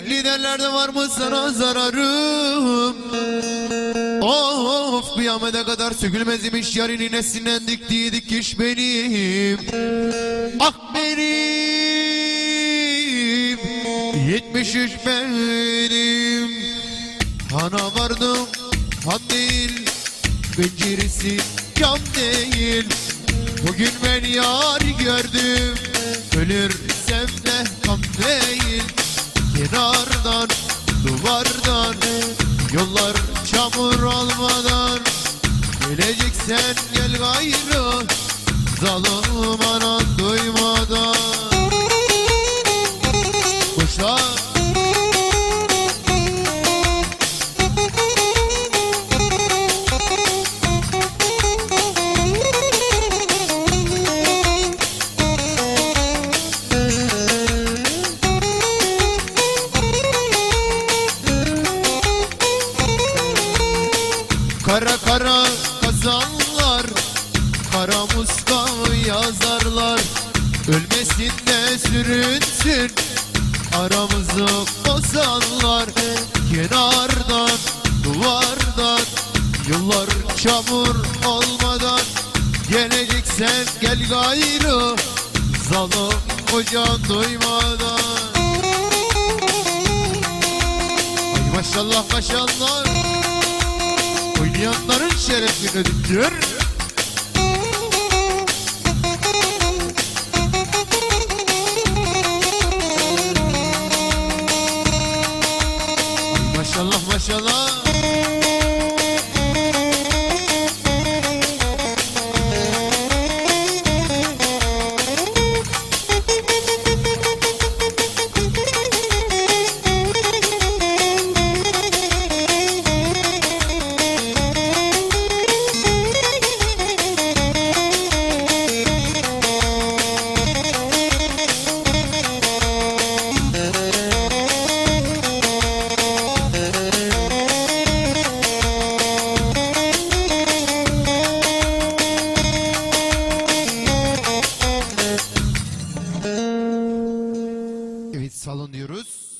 nerede var mı sana zararım? Of kıyamete kadar sökülmez imiş yarın inesinden diktiği dikiş benim. Ah benim Yetmiş üç benim. Hana vardım han değil Penceresi cam değil. Bugün ben yar gördüm Ölürsem Kenardan duvardan Yollar çamur olmadan. Geleceksen gel gayrı Zalim anan duymadan Kara kara kazanlar Kara muskav yazarlar. Ölmesin de sürünsün Aramızı bozanlar. Kenardan duvardan Yıllar çamur olmadan. Geleceksen gel gayrı Zalim kocan duymadan Ay maşallah maşallah Oynayanların şerefine diyor. Maşallah maşallah Evet salın diyoruz.